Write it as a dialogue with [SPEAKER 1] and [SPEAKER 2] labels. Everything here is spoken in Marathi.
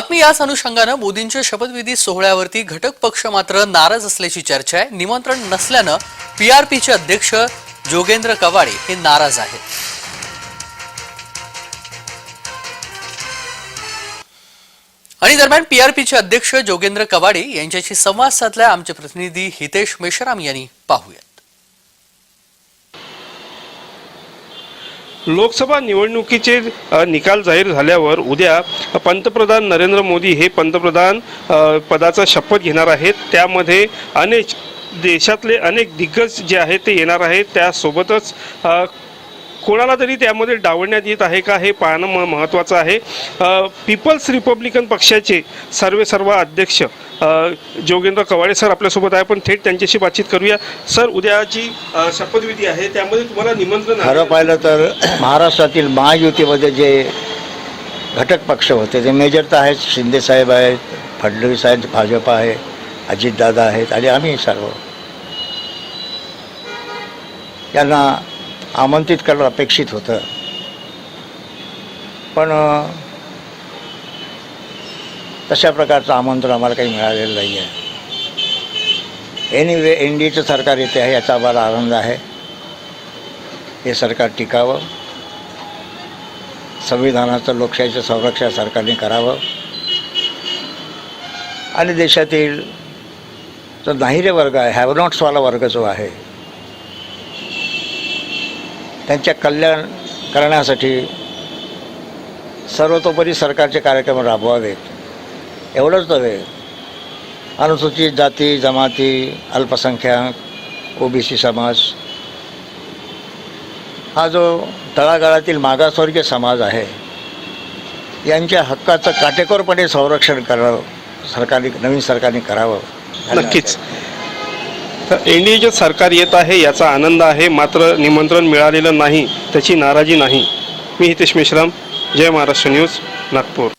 [SPEAKER 1] बातमी याच अनुषंगानं मोदींच्या शपथविधी सोहळ्यावरती घटक पक्ष मात्र नाराज असल्याची चर्चा आहे. निमंत्रण नसल्यानं पीआरपीचे अध्यक्ष जोगेंद्र कवाडे हे नाराज आहेत. आणि दरम्यान पीआरपीचे अध्यक्ष जोगेंद्र कवाडे यांच्याशी संवाद साधलाय आमचे प्रतिनिधी हितेश मेश्राम यांनी. पाहूयात.
[SPEAKER 2] लोकसभा निवडणुकीचे निकाल जाहीर झाल्यावर उद्या पंतप्रधान नरेंद्र मोदी हे पंतप्रधान पदाचा शपथ घेणार आहेत. त्यामध्ये अनेक देशातले अनेक दिग्गज जे आहेत ते येणार आहेत. त्यासोबतच कोणाला तरी त्यामध्ये डावलण्यात येत आहे का हे पाहणं म महत्त्वाचं आहे. पीपल्स रिपब्लिकन पक्षाचे सर्वे सर्व अध्यक्ष जोगेंद्र कवाडे सर आपल्यासोबत आहे पण थेट त्यांच्याशी बातचीत करूया. सर उद्याची शपथविधी आहे त्यामध्ये तुम्हाला निमंत्रण
[SPEAKER 3] खरं पाहिलं तर महाराष्ट्रातील महायुतीमध्ये जे घटक पक्ष होते ते मेजर तर आहेत शिंदेसाहेब आहेत फडणवीस आहेत भाजप आहे अजितदादा आहेत आणि आम्ही सर्व. यांना आमंत्रित करणं अपेक्षित होतं. पण तशा प्रकारचं आमंत्रण आम्हाला काही मिळालेलं नाही आहे. एनिवे एन डी एचं सरकार येते आहे याचा आम्हाला आनंद आहे. हे सरकार टिकावं. संविधानाचं लोकशाहीचं संरक्षण सरकारने करावं. आणि देशातील जो नाहिरे वर्ग आहे हॅव नॉट्सवाला वर्ग जो आहे त्यांच्या कल्याण करण्यासाठी सर्वतोपरी सरकारचे कार्यक्रम राबवावेत. एवढंच नव्हे. अनुसूचित जाती जमाती अल्पसंख्याक ओबीसी समाज. हा जो तळागाळातील मागासवर्गीय समाज आहे यांच्या हक्काचं काटेकोरपणे संरक्षण करावं सरकारने नवीन सरकारने करावं.
[SPEAKER 2] नक्कीच. तर एन डी सरकार येत आहे याचा आनंद आहे मात्र निमंत्रण मिळालेलं नाही त्याची नाराजी नाही. मी हितेश मेश्राम जय महाराष्ट्र न्यूज नागपूर.